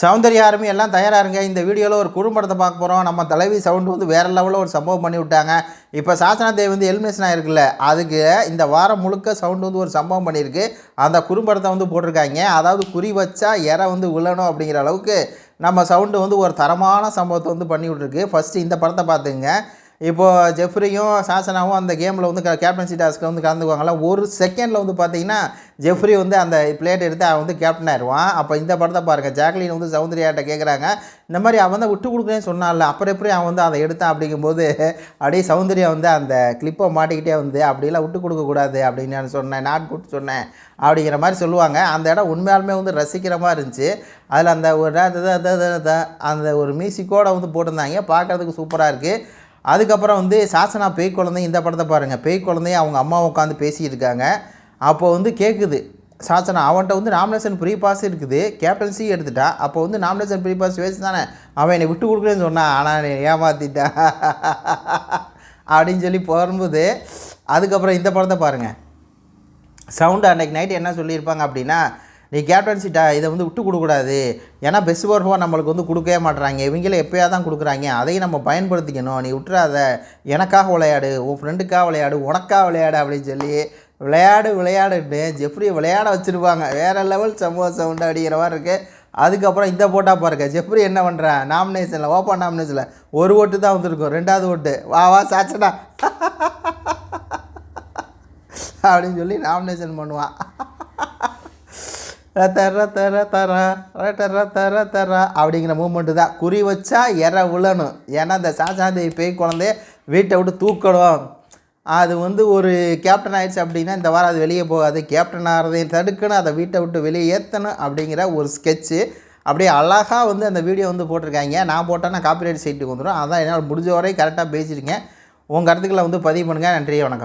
Soundarya army எல்லாம் தயாராக இருங்க. இந்த வீடியோவில் ஒரு குறும்படத்தை பார்க்க போகிறோம் நம்ம தலைவி சவுண்டு வந்து வேறு லெவலில் ஒரு சம்பவம் பண்ணி விட்டாங்க. இப்போ சாசனா தேவி வந்து எலிமினேஷன் ஆயிருக்குல்ல அதுக்கு இந்த வாரம் முழுக்க சவுண்டு வந்து ஒரு சம்பவம் பண்ணியிருக்கு. அந்த குறும்படத்தை வந்து போட்டிருக்காங்க. அதாவது குறி வச்சா இறை வந்து விழணும் அப்படிங்கிற அளவுக்கு நம்ம சவுண்டு வந்து ஒரு தரமான சம்பவத்தை வந்து பண்ணி விட்ருக்கு ஃபஸ்ட்டு இந்த படத்தை பார்த்துங்க இப்போது ஜெஃப்ரியும் சாசனாவும் அந்த கேமில் வந்து கேப்டன்சி டாஸ்க்கில் வந்து கலந்துக்குவாங்களா ஒரு செகண்டில் வந்து பார்த்தீங்கன்னா ஜெஃப்ரி வந்து அந்த பிளேட் எடுத்து அவன் வந்து கேப்டன் ஆயிடுவான் அப்போ இந்த படத்தை பாருங்கள் ஜாக்லின் வந்து சௌந்தர்யாட்ட கேட்குறாங்க இந்த மாதிரி அவன் தான் விட்டு கொடுக்குறேன்னு சொன்னால அப்புறம் எப்படி அவன் வந்து அதை எடுத்தான் அப்படிங்கும்போது அப்படியே சௌந்தர்யா வந்து அந்த கிளிப்பை மாட்டிக்கிட்டே வந்து அப்படிலாம் விட்டு கொடுக்கக்கூடாது அப்படின்னு நான் சொன்னேன். நாட் கூட்டு சொன்னேன். அப்படிங்கிற மாதிரி சொல்லுவாங்க. அந்த இடம் உண்மையாலுமே வந்து ரசிக்கிற மாதிரி இருந்துச்சு. அதில் அந்த ஒரு அந்த ஒரு மியூசிக்கோடு வந்து போட்டிருந்தாங்க. பார்க்குறதுக்கு சூப்பராக இருக்குது அதுக்கப்புறம் வந்து சாசனா பேய் குழந்தை இந்த படத்தை பாருங்கள் பேய் குழந்தைய அவங்க அம்மா உட்காந்து பேசியிருக்காங்க. அப்போது அப்போ வந்து கேட்குது சாசனா அவன்கிட்ட வந்து நாமினேஷன் ப்ரீ பாஸ் இருக்குது. கேப்டன்சி எடுத்துட்டான் அப்போ வந்து நாமினேஷன் ப்ரீ பாஸ் வேஸ்ட் தானே அவன் என்னை விட்டு கொடுக்குறேன்னு சொன்னான் ஆனால் நீ ஏமாற்றிட்டா அப்படின்னு சொல்லி போகும்போது அதுக்கப்புறம் இந்த படத்தை பாருங்கள் சவுண்டு அன்னைக்கு நைட்டு என்ன சொல்லியிருப்பாங்க அப்படின்னா நீ கேப்டன்சிட்டா இதை வந்து விட்டு கொடுக்கக்கூடாது. ஏன்னா பெஸ்ட் பர்ஃபார் நம்மளுக்கு வந்து கொடுக்கவே மாட்றாங்க. இவங்கள எப்போயா தான் கொடுக்குறாங்க. அதையும் நம்ம பயன்படுத்திக்கணும். நீ விட்டுறாத. எனக்காக விளையாடு. உன் ஃப்ரெண்டுக்காக விளையாடு. உனக்காக விளையாடு அப்படின்னு சொல்லி விளையாடு விளையாடுன்னு ஜெஃப்ரியை விளையாட வச்சுருப்பாங்க. வேறு லெவல் சம்பவம் சவுண்டு அடிக்கிற மாதிரி இருக்குது அதுக்கப்புறம் இந்த போட்டா பாருங்க. ஜெஃப்ரி என்ன பண்ணுறேன் நாமினேஷனில் ஓப்பன் நாமினேஷனில் ஒரு ஓட்டு தான் வந்திருக்கும். ரெண்டாவது ஓட்டு வா வா சாச்சடா. அப்படின்னு சொல்லி நாமினேஷன் பண்ணுவான். தர தர தர தர தர தர அப்படிங்கிற மூமெண்ட்டு தான். குறி வச்சா எற விழணும் ஏன்னா இந்த சாசாந்தேவி பேய் குழந்தைய வீட்டை விட்டு தூக்கணும். அது வந்து ஒரு கேப்டன் ஆயிடுச்சு அப்படின்னா இந்த வாரம் அது வெளியே போகாது. கேப்டன் ஆகிறதையும் தடுக்கணும். அதை வீட்டை விட்டு வெளியே ஏற்றணும் அப்படிங்கிற ஒரு ஸ்கெட்சு அப்படியே அழகாக வந்து அந்த வீடியோ வந்து போட்டிருக்காங்க. நான் போட்டேன்னா காப்பிரைட் சைட்டுக்கு வந்துடும். அதான் என்னால் முடிஞ்ச வரை கரெக்டாக பேசியிருக்கேன் உங்கள் கருத்துக்களை வந்து பதிவு பண்ணுங்கள் நன்றி வணக்கம்.